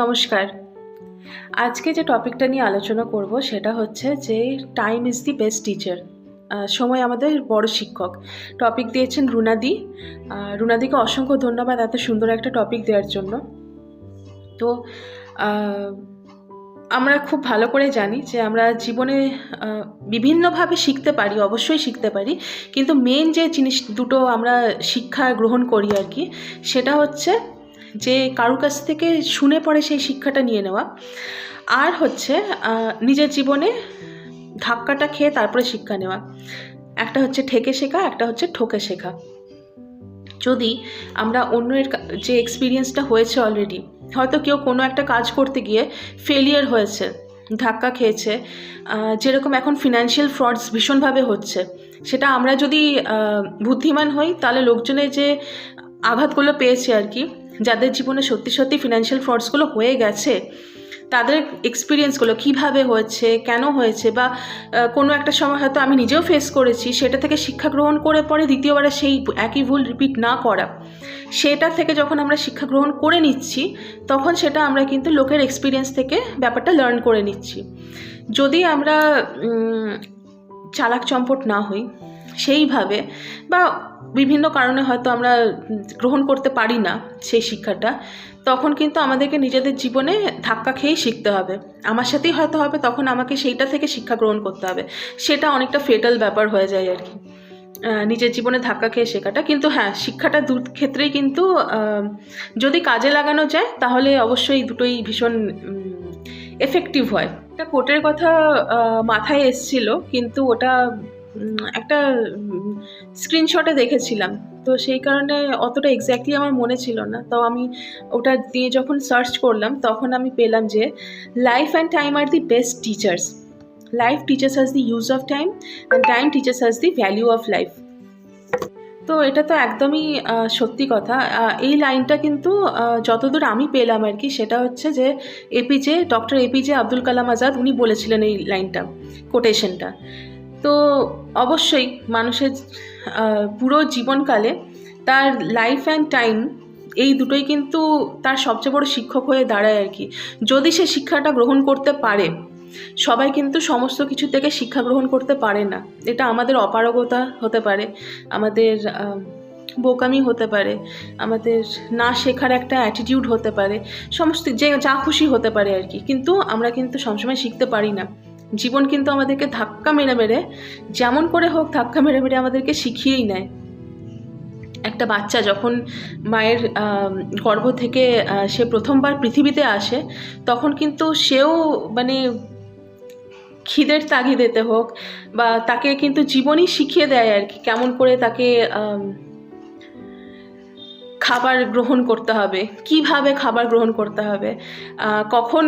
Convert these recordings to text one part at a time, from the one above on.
নমস্কার। আজকে যে টপিকটা নিয়ে আলোচনা করব সেটা হচ্ছে যে time is the best teacher সময় আমাদের বড় শিক্ষক। টপিক দিয়েছেন রুনাদি। রুনাদিকে অসংখ্য ধন্যবাদ এত সুন্দর একটা টপিক দেওয়ার জন্য। তো আমরা খুব ভালো করে জানি যে আমরা জীবনে বিভিন্নভাবে শিখতে পারি, অবশ্যই শিখতে পারি। কিন্তু মেন যে জিনিস দুটো আমরা শিক্ষা গ্রহণ করি আর কি, সেটা হচ্ছে যে কারুর কাছ থেকে শুনে পড়ে সেই শিক্ষাটা নিয়ে নেওয়া। আর হচ্ছে নিজের জীবনে ধাক্কাটা খেয়ে তারপরে শিক্ষা নেওয়া। একটা হচ্ছে ঠেকে শেখা, একটা হচ্ছে ঠকে শেখা। যদি আমরা অন্যের যে এক্সপিরিয়েন্সটা হয়েছে অলরেডি হয়তো কেউ কোনো একটা কাজ করতে গিয়ে ফেলিয়ার হয়েছে, ধাক্কা খেয়েছে যেরকম এখন ফিনান্সিয়াল ফ্রডস ভীষণভাবে হচ্ছে, সেটা আমরা যদি বুদ্ধিমান হই, তাহলে লোকজনের যে আঘাতগুলো পেয়েছে আর কি, যাদের জীবনে সত্যি সত্যি ফিনান্সিয়াল ফ্রডসগুলো হয়ে গেছে, তাদের এক্সপিরিয়েন্সগুলো কীভাবে হয়েছে, কেন হয়েছে বা কোনো একটা সময় হয়তো আমি নিজেও ফেস করেছি, সেটা থেকে শিক্ষা গ্রহণ করে পরে দ্বিতীয়বারে সেই একই ভুল রিপিট না করা। সেটা থেকে যখন আমরা শিক্ষা গ্রহণ করে নিচ্ছি, তখন সেটা আমরা কিন্তু লোকের এক্সপিরিয়েন্স থেকে ব্যাপারটা লার্ন করে নিচ্ছি। যদি আমরা চালাক চম্পট না হই সেইভাবে বা বিভিন্ন কারণে হয়তো আমরা গ্রহণ করতে পারি না সেই শিক্ষাটা, তখন কিন্তু আমাদেরকে নিজেদের জীবনে ধাক্কা খেয়েই শিখতে হবে। আমার সাথেই হয়তো হবে, তখন আমাকে সেইটা থেকে শিক্ষা গ্রহণ করতে হবে। সেটা অনেকটা ফেটাল ব্যাপার হয়ে যায় আর কি। নিজের জীবনে ধাক্কা খেয়ে শেখাটা। কিন্তু হ্যাঁ শিক্ষাটা দু ক্ষেত্রেই কিন্তু যদি কাজে লাগানো যায়, তাহলে অবশ্যই দুটোই ভীষণ এফেক্টিভ হয়। একটা কোটের কথা মাথায় এসছিল, কিন্তু ওটা একটা স্ক্রিনশটে দেখেছিলাম। তো সেই কারণে অতটা এক্স্যাক্টলি আমার মনে ছিল না। তো আমি ওটা দিয়ে যখন সার্চ করলাম, তখন আমি পেলাম যে life and time R the best teachers life teachers has the use of time and time teachers has the value of life তো এটা তো একদমই সত্যি কথা। এই লাইনটা কিন্তু যতদূর আমি পেলাম আর কি, সেটা হচ্ছে যে A P J doctor A P J Abdul Kalam Azad, উনি বলেছিলেন এই লাইনটা কোটেশনটা তো অবশ্যই মানুষের পুরো জীবনকালে তার লাইফ অ্যান্ড টাইম এই দুটোই কিন্তু তার সবচেয়ে বড় শিক্ষক হয়ে দাঁড়ায় আর কি। যদি সে শিক্ষাটা গ্রহণ করতে পারে, সবাই কিন্তু সমস্ত কিছু থেকে শিক্ষা গ্রহণ করতে পারে না। এটা আমাদের অপারগতা হতে পারে, আমাদের বোকামি হতে পারে, আমাদের না শেখার একটা অ্যাটিটিউড হতে পারে, সমস্ত যে, যা খুশি হতে পারে আর কি। কিন্তু আমরা কিন্তু সবসময় শিখতে পারি না। জীবন কিন্তু আমাদেরকে ধাক্কা মেরে মেরে যেমন করে হোক ধাক্কা মেরে মেরে আমাদেরকে শিখিয়েই নেয়। একটা বাচ্চা যখন মায়ের গর্ভ থেকে সে প্রথমবার পৃথিবীতে আসে, তখন কিন্তু সেও মানে খিদের তাগিদেতে হোক বা তাকে কিন্তু জীবনই শিখিয়ে দেয় আর কি, কেমন করে তাকে খাবার গ্রহণ করতে হবে, কীভাবে খাবার গ্রহণ করতে হবে কখন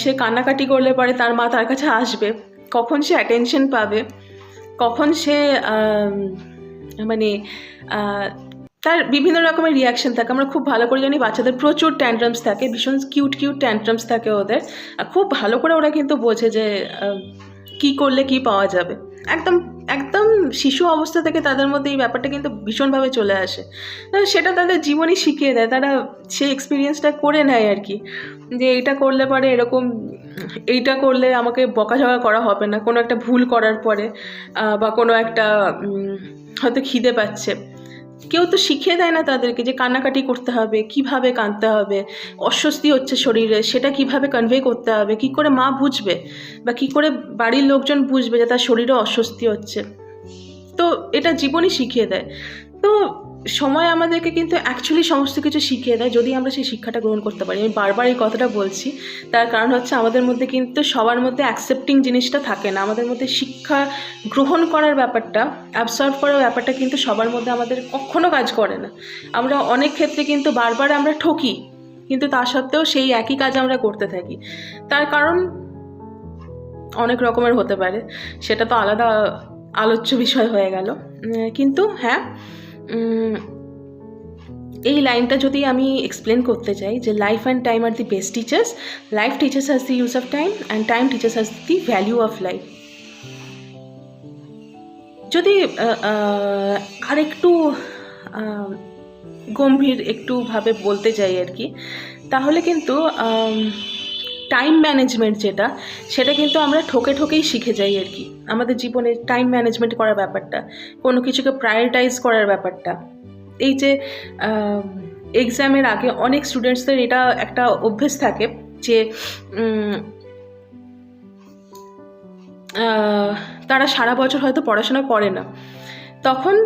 সে কান্নাকাটি করলে পরে তার মা তার কাছে আসবে, কখন সে অ্যাটেনশন পাবে, কখন সে মানে তার বিভিন্ন রকমের রিয়াকশন থাকে। আমরা খুব ভালো করে জানি বাচ্চাদের প্রচুর ট্যান্ট্রামস থাকে, ভীষণ কিউট কিউট ট্যান্ট্রামস থাকে ওদের। খুব ভালো করে ওরা কিন্তু বোঝে যে কি করলে কি পাওয়া যাবে। একদম একদম শিশু অবস্থা থেকে তাদের মধ্যে এই ব্যাপারটা কিন্তু ভীষণভাবে চলে আসে। সেটা তাদের জীবনই শিখিয়ে দেয়, তারা সেই এক্সপিরিয়েন্সটা করে নেয় আর কি। যে এইটা করলে পরে এরকম, এইটা করলে আমাকে বকাঝকা করা হবে না, কোনো একটা ভুল করার পরে বা কোনো একটা হয়তো খিদে পাচ্ছে। কেউ তো শিখিয়ে দেয় না তাদেরকে যে কান্নাকাটি করতে হবে, কীভাবে কাঁদতে হবে, অস্বস্তি হচ্ছে শরীরে, সেটা কীভাবে কনভে করতে হবে, কি করে মা বুঝবে বা কি করে বাড়ির লোকজন বুঝবে যে তার শরীরে অস্বস্তি হচ্ছে। তো এটা জীবনই শিখিয়ে দেয়। তো সময় আমাদেরকে কিন্তু অ্যাকচুয়ালি সমস্ত কিছু শিখিয়ে দেয় যদি আমরা সেই শিক্ষাটা গ্রহণ করতে পারি। আমি বারবার এই কথাটা বলছি। তার কারণ হচ্ছে আমাদের মধ্যে কিন্তু সবার মধ্যে অ্যাকসেপ্টিং জিনিসটা থাকে না। আমাদের মধ্যে শিক্ষা গ্রহণ করার ব্যাপারটা অ্যাবসর্ভ করার ব্যাপারটা কিন্তু সবার মধ্যে আমাদের কখনো কাজ করে না। আমরা অনেক ক্ষেত্রে কিন্তু বারবার আমরা ঠকি, কিন্তু তা সত্ত্বেও সেই একই কাজ আমরা করতে থাকি। তার কারণ অনেক রকমের হতে পারে। সেটা তো আলাদা আলোচ্য বিষয় হয়ে গেল। কিন্তু হ্যাঁ এই লাইনটা যদি আমি এক্সপ্লেন করতে চাই যে life and time R the best teachers life teachers has the use of time and time teachers has the value of life যদি আহ, আরেকটু গম্ভীর একটুভাবে বলতে চাই আর কি তাহলে কিন্তু টাইম ম্যানেজমেন্ট যেটা, সেটা কিন্তু আমরা ঠকে ঠকেই শিখে যাই আর কি। আমাদের জীবনে টাইম ম্যানেজমেন্ট করার ব্যাপারটা, কোনো কিছুকে প্রায়োরিটাইজ করার ব্যাপারটা। এই যে এক্সামের আগে অনেক স্টুডেন্টসদের এটা একটা অভ্যেস থাকে যে তারা সারা বছর হয়তো পড়াশোনা করে না। তখন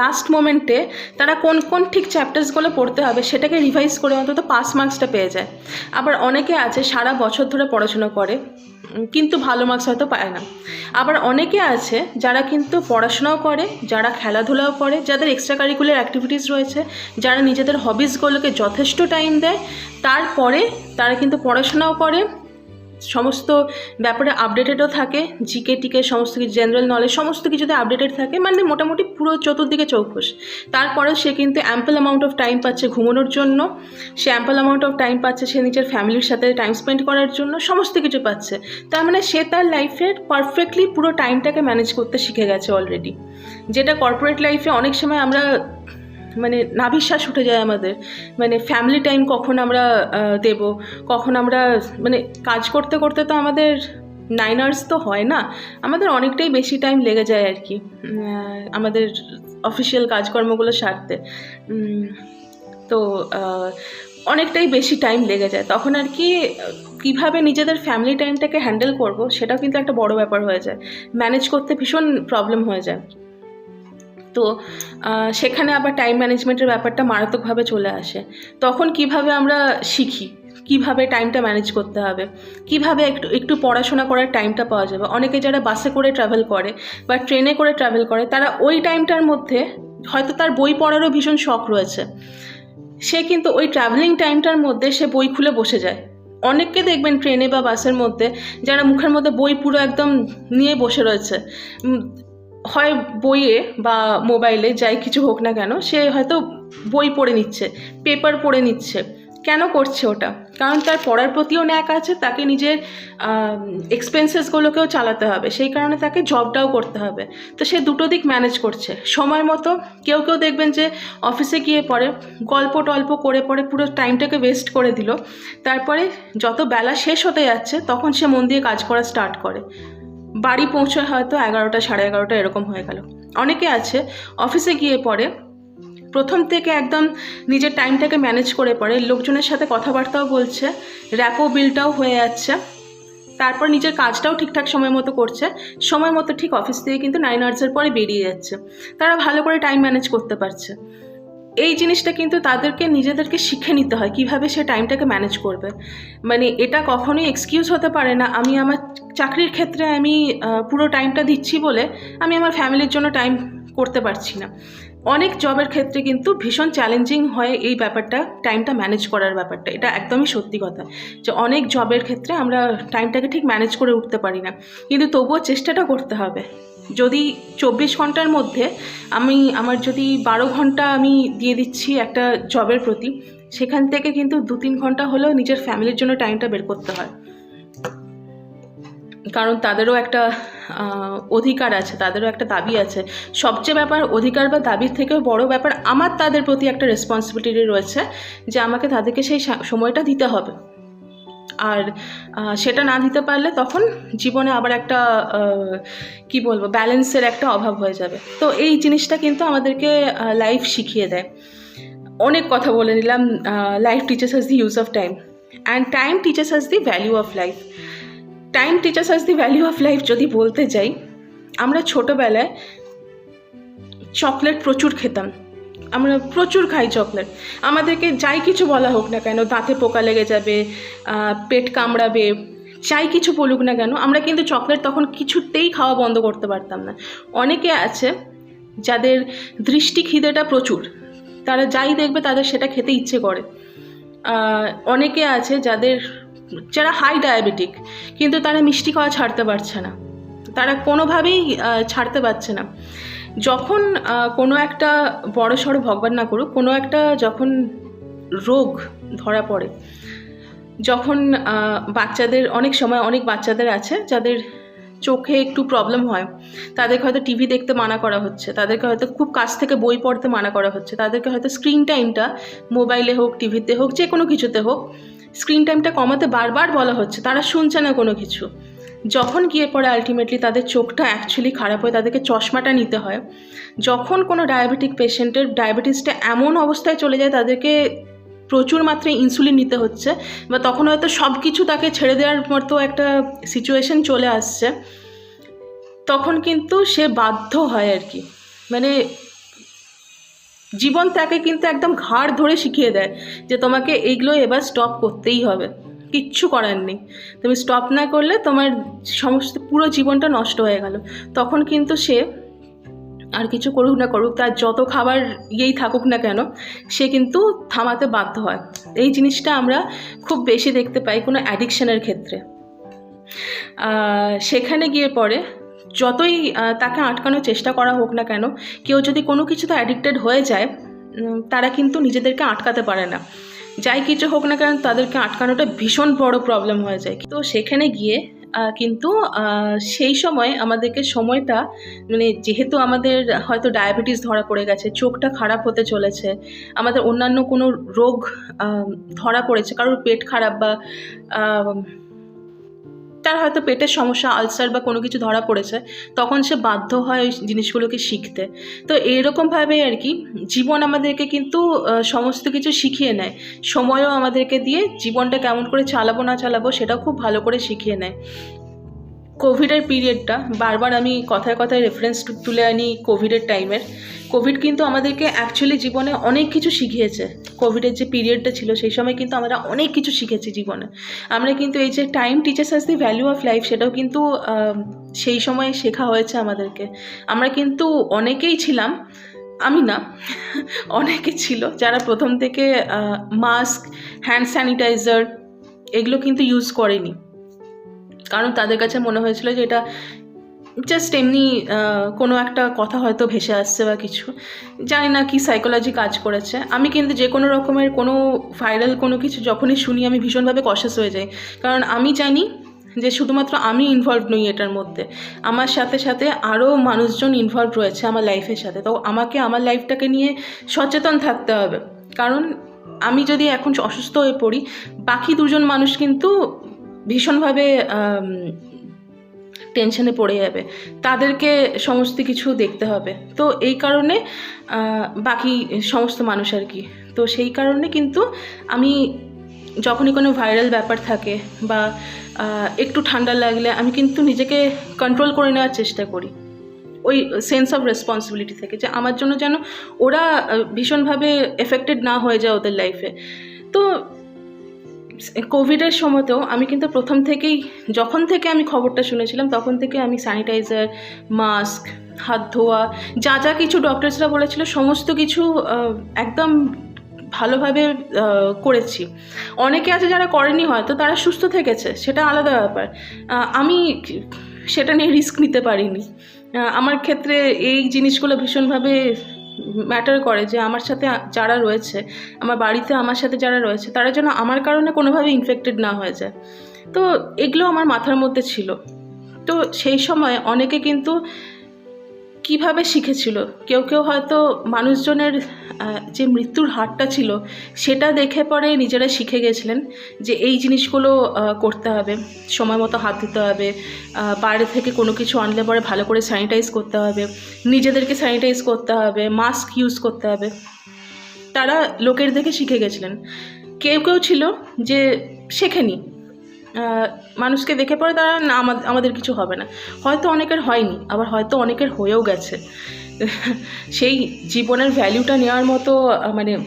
লাস্ট মোমেন্টে তারা কোন কোন ঠিক চ্যাপ্টার্সগুলো পড়তে হবে সেটাকে রিভাইজ করে অন্তত পাস মার্কসটা পেয়ে যায়। আবার অনেকে আছে সারা বছর ধরে পড়াশোনা করে কিন্তু ভালো মার্কস হয়তো পায় না। আবার অনেকে আছে যারা কিন্তু পড়াশোনাও করে, যারা খেলাধুলাও করে, যাদের এক্সট্রা কারিকুলার অ্যাক্টিভিটিস রয়েছে, যারা নিজেদের হবিসগুলোকে যথেষ্ট টাইম দেয়, তারপরে তারা কিন্তু পড়াশোনাও করে সমস্ত ব্যাপারে আপডেটেডও থাকে জিকে টিকে সমস্ত কিছু জেনারেল নলেজ সমস্ত কিছুতে আপডেটেড থাকে মানে মোটামুটি পুরো চতুর্দিকে চৌখুশ তারপরে সে কিন্তু অ্যাম্পল অ্যামাউন্ট অফ টাইম পাচ্ছে ঘুমানোর জন্য, সে অ্যাম্পল অ্যামাউন্ট অফ টাইম পাচ্ছে সে নিজের ফ্যামিলির সাথে টাইম স্পেন্ড করার জন্য, সমস্ত কিছু পাচ্ছে। তার মানে সে তার লাইফের পারফেক্টলি পুরো টাইমটাকে ম্যানেজ করতে শিখে গেছে অলরেডি যেটা কর্পোরেট লাইফে অনেক সময় আমরা মানে নাভিশ্বাস উঠে যায় আমাদের। মানে ফ্যামিলি টাইম কখন আমরা দেব? কখন আমরা মানে কাজ করতে করতে তো আমাদের নাইন আওয়ার্স তো হয় না? আমাদের অনেকটাই বেশি টাইম লেগে যায় আর কি আমাদের অফিসিয়াল কাজকর্মগুলো সারতে। তো অনেকটাই বেশি টাইম লেগে যায়। তখন আর কি, কীভাবে নিজেদের ফ্যামিলি টাইমটাকে হ্যান্ডেল করব, সেটাও কিন্তু একটা বড় ব্যাপার হয়ে যায়। ম্যানেজ করতে ভীষণ প্রবলেম হয়ে যায়। তো সেখানে আবার টাইম ম্যানেজমেন্টের ব্যাপারটা মারাত্মকভাবে চলে আসে। তখন কীভাবে আমরা শিখি? কীভাবে টাইমটা ম্যানেজ করতে হবে? কীভাবে একটু একটু পড়াশোনা করার টাইমটা পাওয়া যাবে? অনেকে যারা বাসে করে ট্রাভেল করে বা ট্রেনে করে ট্রাভেল করে, তারা ওই টাইমটার মধ্যে হয়তো তার বই পড়ারও ভীষণ শখ রয়েছে। সে কিন্তু ওই ট্রাভেলিং টাইমটার মধ্যে সে বই খুলে বসে যায়। অনেককে দেখবেন ট্রেনে বা বাসের মধ্যে, যারা মুখের মধ্যে বই পুরো একদম নিয়ে বসে রয়েছে। হয় বইয়ে বা মোবাইলে যাই কিছু হোক না কেন, সে হয়তো বই পড়ে নিচ্ছে, পেপার পড়ে নিচ্ছে। কেন করছে ওটা? কারণ তার পড়ার প্রতিও ন্যাক আছে, তাকে নিজের এক্সপেন্সেসগুলোকেও চালাতে হবে। সেই কারণে তাকে জবটাও করতে হবে। তো সে দুটো দিক ম্যানেজ করছে। সময় মতো কেউ কেউ দেখবেন যে অফিসে গিয়ে পরে গল্প টল্প করে পরে পুরো টাইমটাকে ওয়েস্ট করে দিল। তারপরে যত বেলা শেষ হতে যাচ্ছে, তখন সে মন দিয়ে কাজ করা স্টার্ট করে। বাড়ি পৌঁছায় হয়তো এগারোটা, সাড়ে এগারোটা এরকম হয়ে গেল। অনেকে আছে, অফিসে গিয়ে পরে প্রথম থেকে একদম নিজের টাইমটাকে ম্যানেজ করে পরে লোকজনের সাথে কথাবার্তাও বলছে, র্যাপো বিলটাও হয়ে যাচ্ছে, তারপর নিজের কাজটাও ঠিকঠাক সময় মতো করছে, সময় মতো ঠিক অফিস থেকে কিন্তু নাইন আওয়ার্সের পরে বেরিয়ে যাচ্ছে। তারা ভালো করে টাইম ম্যানেজ করতে পারছে। এই জিনিসটা কিন্তু তাদেরকে, নিজেদেরকে শিখে নিতে হয় কীভাবে সে টাইমটাকে ম্যানেজ করবে। মানে এটা কখনোই এক্সকিউজ হতে পারে না, আমি আমার চাকরির ক্ষেত্রে আমি পুরো টাইমটা দিচ্ছি বলে আমি আমার ফ্যামিলির জন্য টাইম করতে পারছি না। অনেক জবের ক্ষেত্রে কিন্তু ভীষণ চ্যালেঞ্জিং হয় এই ব্যাপারটা টাইমটা ম্যানেজ করার ব্যাপারটা। এটা একদমই সত্যি কথা যে অনেক জবের ক্ষেত্রে আমরা টাইমটাকে ঠিক ম্যানেজ করে উঠতে পারি না। কিন্তু তবুও চেষ্টাটা করতে হবে। যদি চব্বিশ ঘণ্টার মধ্যে আমি, আমার যদি বারো ঘণ্টা আমি দিয়ে দিচ্ছি একটা জবের প্রতি, সেখান থেকে কিন্তু দু তিন ঘণ্টা হলেও নিজের ফ্যামিলির জন্য টাইমটা বের করতে হয়। কারণ তাদেরও একটা অধিকার আছে, তাদেরও একটা দাবি আছে। সবচেয়ে ব্যাপার অধিকার বা দাবির থেকেও বড় ব্যাপার আমার তাদের প্রতি একটা রেসপন্সিবিলিটি রয়েছে যে আমাকে তাদেরকে সেই সময়টা দিতে হবে। আর সেটা না দিতে পারলে তখন জীবনে আবার একটা কি বলব, ব্যালেন্সের একটা অভাব হয়ে যাবে। তো এই জিনিসটা কিন্তু আমাদেরকে লাইফ শিখিয়ে দেয়। অনেক কথা বলে নিলাম life teachers us the use of time and time teachers us the value of life time teachers us the value of life যদি বলতে যাই, আমরা ছোটোবেলায় চকলেট প্রচুর খেতাম। আমরা প্রচুর খাই চকলেট আমাদেরকে যাই কিছু বলা হোক না কেন, দাঁতে পোকা লেগে যাবে পেট কামড়াবে, যাই কিছু বলুক না কেন, আমরা কিন্তু চকলেট তখন কিছুতেই খাওয়া বন্ধ করতে পারতাম না। অনেকে আছে যাদের দৃষ্টি খিদেটা প্রচুর, তারা যাই দেখবে তাদের সেটা খেতে ইচ্ছে করে। অনেকে আছে যাদের, যারা হাই ডায়াবেটিক কিন্তু তারা মিষ্টি খাওয়া ছাড়তে পারছে না। তারা কোনোভাবেই ছাড়তে পারছে না। যখন কোনো একটা বড় সড়ো ভগবান না করুক, কোনো একটা যখন রোগ ধরা পড়ে, যখন বাচ্চাদের, অনেক সময় অনেক বাচ্চাদের আছে যাদের চোখে একটু প্রবলেম হয়, তাদেরকে হয়তো টিভি দেখতে মানা করা হচ্ছে, তাদেরকে হয়তো খুব কাছ থেকে বই পড়তে মানা করা হচ্ছে, তাদেরকে হয়তো স্ক্রিন টাইমটা মোবাইলে হোক টিভিতে হোক যে কোনো কিছুতে হোক স্ক্রিন টাইমটা কমাতে বারবার বলা হচ্ছে, তারা শুনছে না কোনো কিছু। যখন গিয়ে পরে আলটিমেটলি তাদের চোখটা অ্যাকচুয়ালি খারাপ হয় তাদেরকে চশমাটা নিতে হয়, যখন কোনো ডায়াবেটিক পেশেন্টের ডায়াবেটিসটা এমন অবস্থায় চলে যায় তাদেরকে প্রচুর মাত্রায় ইনসুলিন নিতে হচ্ছে বা তখন হয়তো সব কিছু তাকে ছেড়ে দেওয়ার মতো একটা সিচুয়েশন চলে আসছে, তখন কিন্তু সে বাধ্য হয় আর কি। মানে জীবন তাকে কিন্তু একদম ঘাড় ধরে শিখিয়ে দেয় যে তোমাকে এইগুলো এবার স্টপ করতেই হবে। কিচ্ছু করার নেই। তুমি স্টপ না করলে তোমার সমস্ত, পুরো জীবনটা নষ্ট হয়ে গেল। তখন কিন্তু সে আর কিছু করুক না করুক, তার যত খাবার ইয়েই থাকুক না কেন, সে কিন্তু থামাতে বাধ্য হয়। এই জিনিসটা আমরা খুব বেশি দেখতে পাই কোনো অ্যাডিকশনের ক্ষেত্রে। সেখানে গিয়ে পরে যতই তাকে আটকানোর চেষ্টা করা হোক না কেন, কেউ যদি কোনো কিছুতে অ্যাডিক্টেড হয়ে যায় তারা কিন্তু নিজেদেরকে আটকাতে পারে না। যাই কিছু হোক না কেন তাদেরকে আটকানোটা ভীষণ বড় প্রবলেম হয়ে যায়। তো সেখানে গিয়ে কিন্তু সেই সময় আমাদেরকে সময়টা মানে যেহেতু আমাদের হয়তো ডায়াবেটিস ধরা পড়ে গেছে, চোখটা খারাপ হতে চলেছে, আমাদের অন্যান্য কোনো রোগ ধরা পড়েছে, কারোর পেট খারাপ বা তার হয়তো পেটের সমস্যা আলসার বা কোনো কিছু ধরা পড়েছে, তখন সে বাধ্য হয় ওই জিনিসগুলোকে শিখতে। তো এইরকমভাবে আর কি জীবন আমাদেরকে কিন্তু সমস্ত কিছু শিখিয়ে নেয়। সময়ও আমাদেরকে দিয়ে জীবনটা কেমন করে চালাবো না চালাবো সেটাও খুব ভালো করে শিখিয়ে নেয়। কোভিডের পিরিয়ডটা বারবার আমি কথায় কথায় রেফারেন্স তুলে আনি কোভিডের টাইমের কোভিড কিন্তু আমাদেরকে অ্যাকচুয়ালি জীবনে অনেক কিছু শিখিয়েছে। কোভিডের যে পিরিয়ডটা ছিল, সেই সময় কিন্তু আমরা অনেক কিছু শিখেছি জীবনে। আমরা কিন্তু এই যে time teachers as the value of life সেটাও কিন্তু সেই সময় শেখা হয়েছে আমাদেরকে। আমরা কিন্তু অনেকেই ছিলাম, আমি না, অনেকে ছিল যারা প্রথম থেকে মাস্ক হ্যান্ড স্যানিটাইজার এগুলো কিন্তু ইউজ করেনি। কারণ তাদের কাছে মনে হয়েছিল যে এটা জাস্ট এমনি কোনো একটা কথা হয়তো ভেসে আসছে বা কিছু। জানি না কি সাইকোলজি কাজ করেছে। আমি কিন্তু যে কোনো রকমের কোনো ভাইরাল কোনো কিছু যখনই শুনি, আমি ভীষণভাবে কশাস হয়ে যাই। কারণ আমি জানি যে শুধুমাত্র আমি ইনভলভ নই এটার মধ্যে। আমার সাথে সাথে আরও মানুষজন ইনভলভ রয়েছে আমার লাইফের সাথে। তো আমাকে, আমার লাইফটাকে নিয়ে সচেতন থাকতে হবে। কারণ আমি যদি এখন অসুস্থ হয়ে পড়ি, বাকি দুজন মানুষ কিন্তু ভীষণভাবে টেনশনে পড়ে যাবে। তাদেরকে সমস্ত কিছু দেখতে হবে। তো এই কারণে বাকি সমস্ত মানুষ আর কি। তো সেই কারণে কিন্তু আমি যখনই কোনো ভাইরাল ব্যাপার থাকে বা একটু ঠান্ডা লাগলে আমি কিন্তু নিজেকে কন্ট্রোল করে নেওয়ার চেষ্টা করি। ওই সেন্স অফ রেসপন্সিবিলিটি থেকে যে আমার জন্য যেন ওরা ভীষণভাবে এফেক্টেড না হয়ে যায় ওদের লাইফে তো কোভিডের সময়তেও আমি কিন্তু প্রথম থেকেই, যখন থেকে আমি খবরটা শুনেছিলাম, তখন থেকে আমি স্যানিটাইজার মাস্ক হাত ধোয়া, যা যা কিছু ডক্টরসরা বলেছিল, সমস্ত কিছু একদম ভালোভাবে করেছি। অনেকে আছে যারা করেনি হয়তো, তারা সুস্থ থেকেছে, সেটা আলাদা ব্যাপার। আমি সেটা নিয়ে রিস্ক নিতে পারিনি। আমার ক্ষেত্রে এই জিনিসগুলো ভীষণভাবে ম্যাটার করে যে আমার সাথে যারা রয়েছে, আমার বাড়িতে আমার সাথে যারা রয়েছে, তারা যেন আমার কারণে কোনোভাবে ইনফেক্টেড না হয়ে যায়। তো এগুলো আমার মাথার মধ্যে ছিল। তো সেই সময় অনেকে কিন্তু কীভাবে শিখেছিল? কেউ কেউ হয়তো মানুষজনের যে মৃত্যুর হারটা ছিল, সেটা দেখে পরে নিজেরা শিখে গেছিলেন যে এই জিনিসগুলো করতে হবে। সময় মতো হাত দিতে হবে বাইরে থেকে কোনো কিছু আনলে পরে ভালো করে স্যানিটাইজ করতে হবে, নিজেদেরকে স্যানিটাইজ করতে হবে মাস্ক ইউজ করতে হবে। তারা লোকের দেখে শিখে গেছিলেন। কেউ কেউ ছিল যে শেখেনি। মানুষকে দেখে পরে তারা আমাদের কিছু হবে না। হয়তো অনেকের হয়নি, আবার হয়তো অনেকের হয়েও গেছে। সেই জীবনের ভ্যালুটা নেওয়ার মতো মানে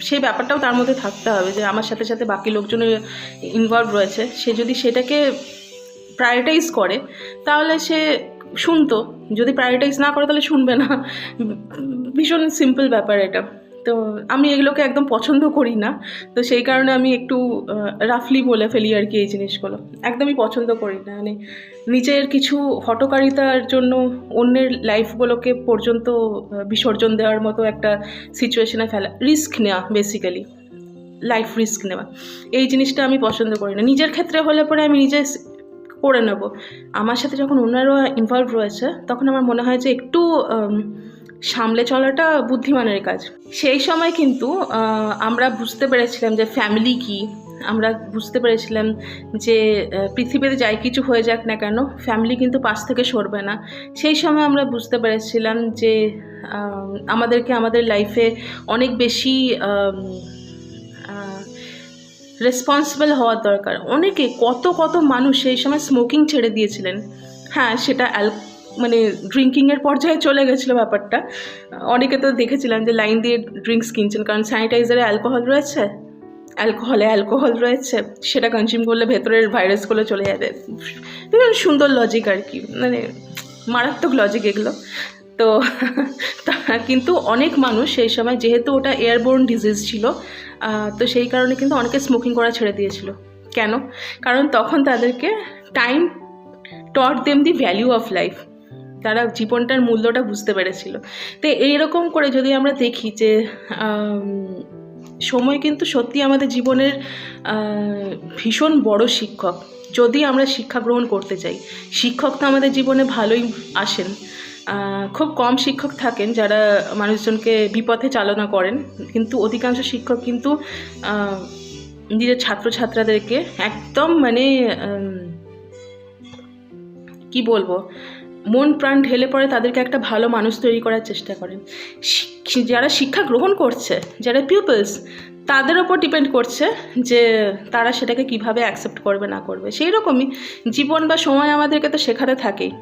সেই ব্যাপারটাও তার মধ্যে থাকতে হবে যে, আমার সাথে সাথে বাকি লোকজনের ইনভলভ রয়েছে। সে যদি সেটাকে প্রায়োরিটাইজ করে, তাহলে সে শুনতো। যদি প্রায়োরিটাইজ না করে, তাহলে শুনবে না। ভীষণ সিম্পল ব্যাপার এটা। তো আমি এগুলোকে একদম পছন্দ করি না। তো সেই কারণে আমি একটু রাফলি বলে ফেলি আর কি এই জিনিসগুলো। একদমই পছন্দ করি না। মানে নিজের কিছু হটকারিতার জন্য অন্যের লাইফগুলোকে পর্যন্ত বিসর্জন দেওয়ার মতো একটা সিচুয়েশনে ফেলা রিস্ক নেওয়া বেসিক্যালি লাইফ রিস্ক নেওয়া। এই জিনিসটা আমি পছন্দ করি না। নিজের ক্ষেত্রে হলে পরে আমি নিজে করে নেব। আমার সাথে যখন অন্যরা ইনভলভ রয়েছে, তখন আমার মনে হয় যে একটু সামলে চলাটা বুদ্ধিমানের কাজ। সেই সময় কিন্তু আমরা বুঝতে পেরেছিলাম যে ফ্যামিলি কি। আমরা বুঝতে পেরেছিলাম যে পৃথিবীতে যাই কিছু হয়ে যাক না কেন ফ্যামিলি কিন্তু পাশ থেকে সরবে না। সেই সময় আমরা বুঝতে পেরেছিলাম যে আমাদেরকে আমাদের লাইফে অনেক বেশি রেসপন্সিবল হওয়ার দরকার। অনেকে কত কত মানুষ সেই সময় স্মোকিং ছেড়ে দিয়েছিলেন। হ্যাঁ সেটা অ্যাল মানে ড্রিঙ্কিংয়ের পর্যায়ে চলে গেছিল ব্যাপারটা। অনেকে তো দেখেছিলাম যে লাইন দিয়ে ড্রিঙ্কস কিনছেন, কারণ স্যানিটাইজারে অ্যালকোহল রয়েছে? অ্যালকোহলে অ্যালকোহল রয়েছে, সেটা কনজিউম করলে ভেতরের ভাইরাসগুলো চলে যাবে। ভীষণ সুন্দর লজিক আর কি মানে মারাত্মক লজিক এগুলো। তো কিন্তু অনেক মানুষ সেই সময়, যেহেতু ওটা এয়ারবোর্ন ডিজিজ ছিল তো সেই কারণে কিন্তু অনেকে স্মোকিং করা ছেড়ে দিয়েছিল। কেন? কারণ তখন তাদেরকে time taught them the value of life তারা জীবনটার মূল্যটা বুঝতে পেরেছিল। তো এইরকম করে যদি আমরা দেখি যে সময় কিন্তু সত্যি আমাদের জীবনের ভীষণ বড় শিক্ষক। যদি আমরা শিক্ষা গ্রহণ করতে চাই, শিক্ষক তো আমাদের জীবনে ভালোই আসেন। খুব কম শিক্ষক থাকেন যারা মানুষজনকে বিপথে চালনা করেন। কিন্তু অধিকাংশ শিক্ষক কিন্তু নিজের ছাত্রছাত্রাদেরকে একদম মানে কি বলব? মন প্রাণ ঢেলে পড়ে তাদেরকে একটা ভালো মানুষ তৈরি করার চেষ্টা করেন যারা শিক্ষা গ্রহণ করছে, যারা পিপলস তাদের ওপর ডিপেন্ড করছে যে তারা সেটাকে কীভাবে অ্যাকসেপ্ট করবে, না করবে। সেই রকমই জীবন বা সময় আমাদেরকে তো শেখাতে থাকেই।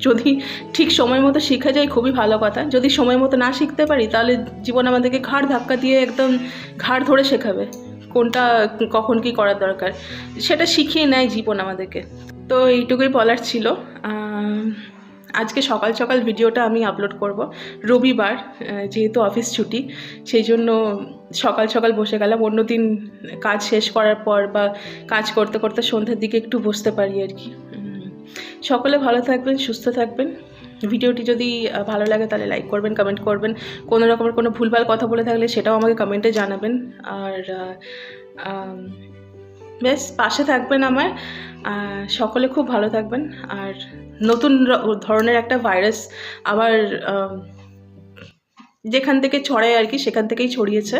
যদি ঠিক সময় মতো শেখা যায়, খুবই ভালো কথা। যদি সময় মতো না শিখতে পারি, তাহলে জীবন আমাদেরকে ঘাড় ধাক্কা দিয়ে একদম ঘাড় ধরে শেখাবে। কোনটা কখন কি করার দরকার? সেটা শিখিয়ে নেয় জীবন আমাদেরকে। তো এইটুকুই বলার ছিল। আজকে সকাল সকাল ভিডিওটা আমি আপলোড করব। রবিবার যেহেতু অফিস ছুটি, সেই জন্য সকাল সকাল বসে গেলাম। অন্যদিন কাজ শেষ করার পর বা কাজ করতে করতে সন্ধ্যার দিকে একটু বসতে পারি আর কি। সকলে ভালো থাকবেন, সুস্থ থাকবেন। ভিডিওটি যদি ভালো লাগে তাহলে লাইক করবেন কমেন্ট করবেন। কোনো রকমের কোনো ভুলভাল কথা বলে থাকলে সেটাও আমাকে কমেন্টে জানাবেন। আর বেশ, পাশে থাকবেন আমার সকলে খুব ভালো থাকবেন। আর নতুন ধরনের একটা ভাইরাস আবার যেখান থেকে ছড়ায় আর কি, সেখান থেকেই ছড়িয়েছে।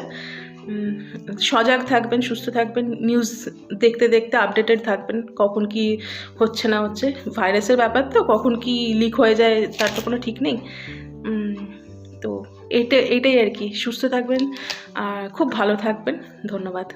সজাগ থাকবেন, সুস্থ থাকবেন নিউজ দেখতে দেখতে আপডেটেড থাকবেন, কখন কি হচ্ছে না হচ্ছে। ভাইরাসের ব্যাপার তো, কখন কি লিক হয়ে যায়, তার তো কোনো ঠিক নেই। তো এটা, এটাই আর কি, সুস্থ থাকবেন, আর খুব ভালো থাকবেন। ধন্যবাদ।